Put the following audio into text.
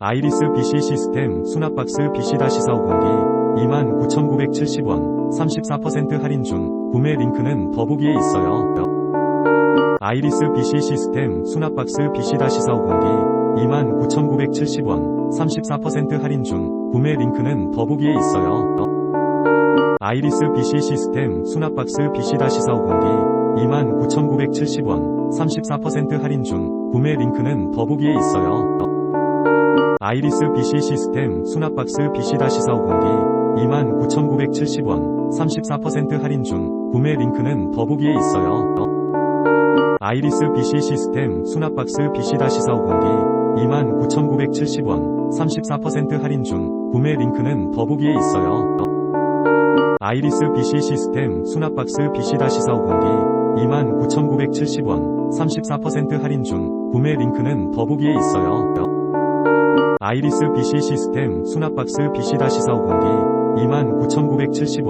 아이리스 BC 시스템 수납박스 BC-450기 29,970원 34% 할인 중 구매 링크는 더보기에 있어요. 아이리스 BC 시스템 수납박스 BC-450기 29,970원 34% 할인 중 구매 링크는 더보기에 있어요. 아이리스 BC 시스템 수납박스 BC-450기 29,970원 34% 할인 중 구매 링크는 더보기에 있어요. 아이리스 BC 시스템 수납박스 BC-450기 29,970원 34% 할인 중 구매 링크는 더보기에 있어요. 아이리스 BC 시스템 수납박스 BC-450기 29,970원 34% 할인 중 구매 링크는 더보기에 있어요. 아이리스 BC 시스템 수납박스 BC-450기 29,970원 34% 할인 중 구매 링크는 더보기에 있어요. 아이리스 BC 시스템 수납박스 BC-450기 29,970원